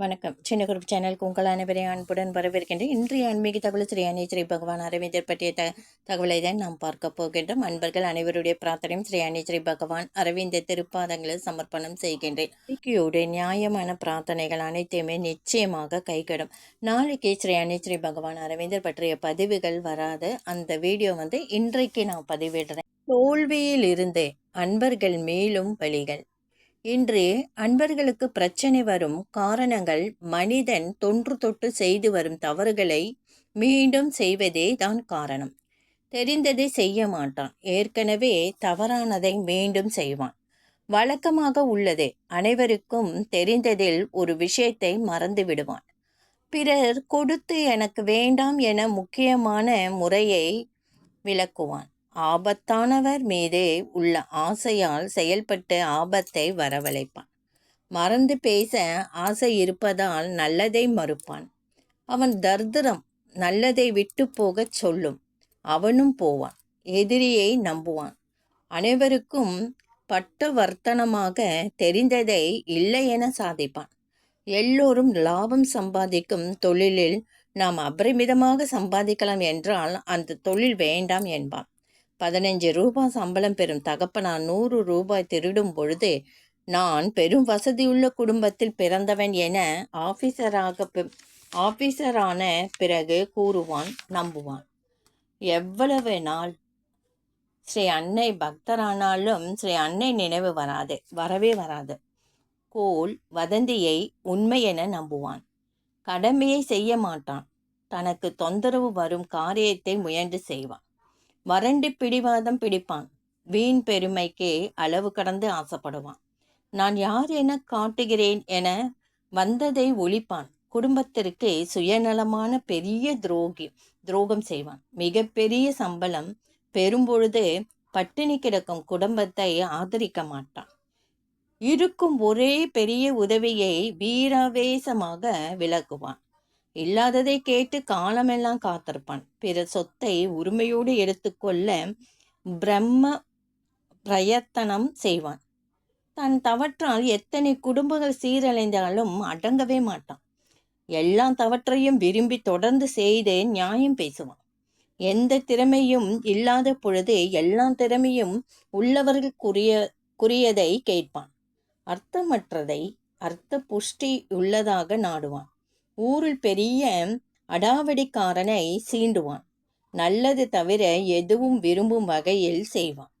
வணக்கம். சின்ன குரூப் சேனலுக்கு உங்கள் அனைவரையும் அன்புடன் வரவேற்கின்றேன். இன்றைய ஆன்மீக தகவல் ஸ்ரீ அன்னை ஸ்ரீ பகவான் அரவிந்தர் பற்றிய த தகவலை தான் நாம் பார்க்க போகின்றோம். அன்பர்கள் அனைவருடைய பிரார்த்தனையும் ஸ்ரீ அன்னை ஸ்ரீ பகவான் அரவிந்த திருப்பாதங்களை சமர்ப்பணம் செய்கின்றேன். நம்பிக்கையோடு நியாயமான பிரார்த்தனைகள் அனைத்தையுமே நிச்சயமாக கைகிடும். நாளைக்கு ஸ்ரீ அன்னை ஸ்ரீ பகவான் அரவிந்தர் பற்றிய பதிவுகள் வராது. அந்த வீடியோ வந்து இன்றைக்கு நான் பதிவிடுறேன். தோல்வியில் இருந்தே அன்பர்கள் மேலும் வழிகள். இன்று அன்பர்களுக்கு பிரச்சனை வரும் காரணங்கள் மனிதன் தொன்று தொட்டு செய்து வரும் தவறுகளை மீண்டும் செய்வதே தான் காரணம். தெரிந்ததை செய்ய மாட்டான். ஏற்கனவே தவறானதை மீண்டும் செய்வான். வழக்கமாக உள்ளதே. அனைவருக்கும் தெரிந்ததில் ஒரு விஷயத்தை மறந்து விடுவான். பிறர் கொடுத்து எனக்கு வேண்டாம் என முக்கியமான முறையை விளக்குவான். ஆபத்தானவர் மீதே உள்ள ஆசையால் செயல்பட்டு ஆபத்தை வரவழைப்பான். மறந்து பேச ஆசை இருப்பதால் நல்லதை மறுப்பான். அவன் தர்திரம் நல்லதை விட்டு போகச் சொல்லும். அவனும் போவான் எதிரியை நம்புவான். அனைவருக்கும் பட்ட வர்த்தனமாக தெரிந்ததை இல்லை என சாதிப்பான். எல்லோரும் லாபம் சம்பாதிக்கும் தொழிலில் நாம் அபரிமிதமாக சம்பாதிக்கலாம் என்றால் அந்த தொழில் வேண்டாம் என்பான். பதினஞ்சு ரூபாய் சம்பளம் பெறும் தகப்பனார் நூறு ரூபாய் திருடும் பொழுது நான் பெரும் வசதியுள்ள குடும்பத்தில் பிறந்தவன் என ஆபீசராக ஆபீசரான பிறகு கூறுவான் நம்புவான். எவ்வளவு நாள்? ஸ்ரீ அன்னை பக்தரானாலும் ஸ்ரீ அன்னை நினைவு வராது வரவே வராது. கோல் வதந்தியை உண்மை என நம்புவான். கடமையை செய்ய மாட்டான். தனக்கு தொந்தரவு வரும் காரியத்தை முயன்று செய்வான். வறண்டு பிடிவாதம் பிடிப்பான். வீண் பெருமைக்கே அளவு கடந்து ஆசைப்படுவான். நான் யார் என காட்டுகிறேன் என வந்ததை ஒழிப்பான். குடும்பத்திற்கு சுயநலமான பெரிய துரோகி துரோகம் செய்வான். மிகப்பெரிய சம்பளம் பெறும்பொழுது பட்டினி கிடக்கும் குடும்பத்தை ஆதரிக்க மாட்டான். இருக்கும் ஒரே பெரிய உதவியை வீராவேசமாக விளக்குவான். இல்லாததை கேட்டு காலமெல்லாம் காத்திருப்பான். பிற சொத்தை உரிமையோடு எடுத்துக்கொள்ள பிரம்ம பிரயத்தனம் செய்வான். தன் தவற்றால் எத்தனை குடும்பங்கள் சீரழிந்தாலும் அடங்கவே மாட்டான். எல்லா தவற்றையும் விரும்பி தொடர்ந்து செய்து நியாயம் பேசுவான். எந்த திறமையும் இல்லாத பொழுது எல்லா திறமையும் உள்ளவர்களுக்குரிய குறியதை கேட்பான். அர்த்தமற்றதை அர்த்த புஷ்டி உள்ளதாக நாடுவான். ஊரில் பெரிய அடாவடிக்காரனை சீண்டுவான். நல்லது தவிர எதுவும் விரும்பும் வகையில் செய்வான்.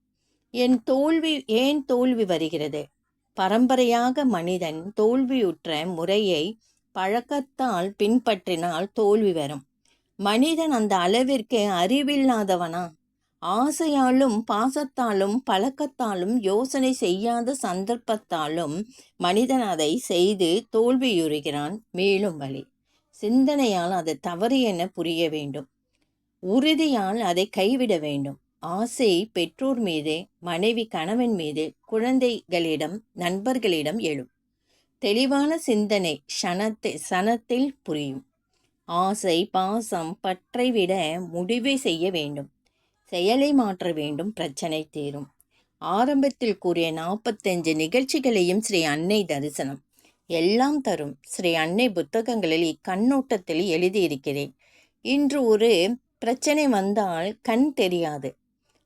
என் தோல்வி ஏன் தோல்வி வருகிறது? பரம்பரையாக மனிதன் தோல்வியுற்ற முறையை பழக்கத்தால் பின்பற்றினால் தோல்வி வரும். மனிதன் அந்த அளவிற்கு அறிவில்லாதவனா? ஆசையாலும் பாசத்தாலும் பழக்கத்தாலும் யோசனை செய்யாத சந்தர்ப்பத்தாலும் மனிதன் அதை செய்து தோல்வியுறுகிறான் மேலும் வழி சிந்தனையால் அது தவறு என புரிய வேண்டும். உறுதியால் அதை கைவிட வேண்டும். ஆசை பெற்றோர் மீது மனைவி கணவன் மீது குழந்தைகளிடம் நண்பர்களிடம் எழும். தெளிவான சிந்தனை சனத்தை சனத்தில் புரியும். ஆசை பாசம் பற்றை விட முடிவை செய்ய வேண்டும். செயலை மாற்ற வேண்டும் பிரச்சனை தீரும். ஆரம்பத்தில் கூறிய நாற்பத்தஞ்சு நிகழ்ச்சிகளையும் ஸ்ரீ அன்னை தரிசனம். எல்லாம் தரும். ஸ்ரீ அன்னை புத்தகங்களில் இக்கண்ணோட்டத்தில் எழுதியிருக்கிறேன். இன்று ஒரு பிரச்சனை வந்தால் கண் தெரியாது.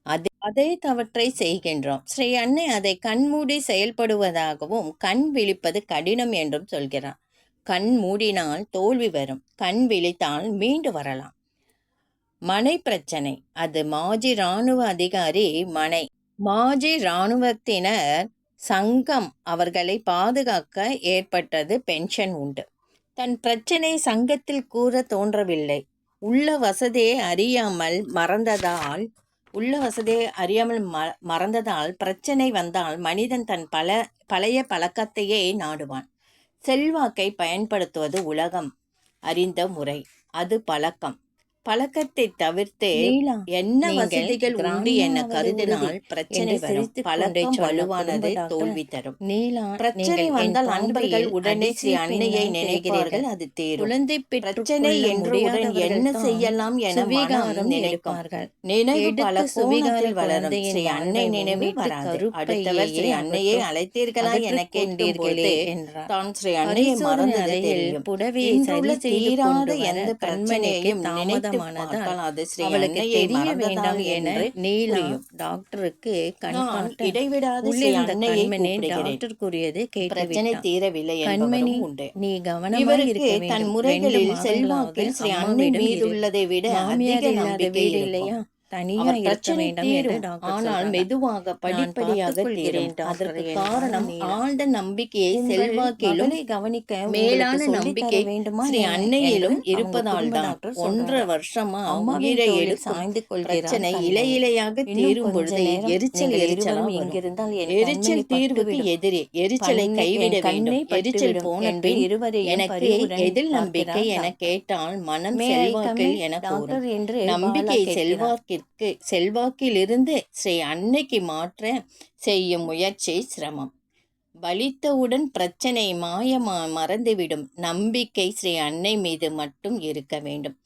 அது அதே தவற்றை செய்கின்றோம். ஸ்ரீ அன்னை அதை கண்மூடி செயல்படுவதாகவும் கண் விழிப்பது கடினம் என்றும் சொல்கிறார். கண் மூடினால் தோல்வி வரும். கண் விழித்தால் மீண்டு வரலாம். மனை பிரச்சனை. அது மாஜி இராணுவ அதிகாரி மனை. மாஜி இராணுவத்தினர் சங்கம் அவர்களை பாதுகாக்க ஏற்பட்டது பென்ஷன் உண்டு. தன் பிரச்சனை சங்கத்தில் கூற தோன்றவில்லை. உள்ள வசதியை அறியாமல் மறந்ததால் உள்ள வசதியை அறியாமல் ம மறந்ததால் பிரச்சனை வந்தால் மனிதன் தன் பல பழைய பழக்கத்தையே நாடுவான். செல்வாக்கை பயன்படுத்துவது உலகம் அறிந்த முறை. அது பழக்கம். பழக்கத்தை தவிர்த்து என்ன வசதிகள் உண்டு என கருதினால் பிரச்சனை என்று வரும். பழக்கம் வலுவானது தோல்வி தரும். பிரச்சனை வந்தால் பார்வையில் உடனே ஸ்ரீ அன்னையை நினைப்பார்கள் தெரிகிறீர்கள். அது தீரும். குழந்தை பிரச்சனை என்றவுடன் என்ன செய்யலாம் என எடுப்பார்கள். நினைவு பல சுவீகார கோணத்தில் வளரும். ஸ்ரீ அன்னை நினைவு வராது அடுத்தவர் ஸ்ரீ அன்னையை அழைத்தீர்களா என என்றார். தான் ஸ்ரீ அன்னையை மறந்தது தெரியும். புடவையை சரி தீராத எந்த பிரச்சனையையும் நினைத்து ஸ்ரீ அவளுக்கு தெரிய வேண்டாம் என என்று நீலா புரியும். டாக்டருக்கு கண் இடைவிடாது டாக்டர் கூறியது பிரச்சனை தீரவில்லை கண்மணி உண்டு. நீ கவனமாக இருக்க தன் முறைகளில் செல்வாக்கில் ஸ்ரீ அன்னை அம்மாவிடம் இரு மீதுள்ளதை விட அதிக நம்பிக்கை இல்லையா? தனியா அவர் இருக்க வேண்டும் என்று ஆனால் மெதுவாக படிப்படியாக தீரும். அதற்கு காரணம் ஆழ்ந்த நம்பிக்கையை செல்வாக்கிலும் கவனிக்க மேலான நம்பிக்கை வேண்டுமா அன்னையிலும் இருப்பதால் தான் ஒன்றரை வருஷமா உயிரை சாய்ந்து பிரச்சனை இலை இலையாக தீரும் பொழுது எரிச்சல் நீங்கள் எரிச்சலா இருவரும் வரும். இங்கிருந்தால் என் எரிச்சல் தீர்வுக்கு எதிரே எரிச்சலை கைவிட வேண்டும். எரிச்சல் போன பின் இருவரையும் எனக்கு எதில் நம்பிக்கை என கேட்டால் மனம் செல்வாக்கில் என நம்பிக்கை கேட்கிறார். செல்வாக்கு செல்வாக்கிலிருந்து ஸ்ரீ அன்னைக்கு மாற்ற செய்யும் முயற்சி சிரமம். பலித்தவுடன் பிரச்சனை மாயமா மறந்துவிடும். நம்பிக்கை ஸ்ரீ அன்னை மீது மட்டும் இருக்க வேண்டும்.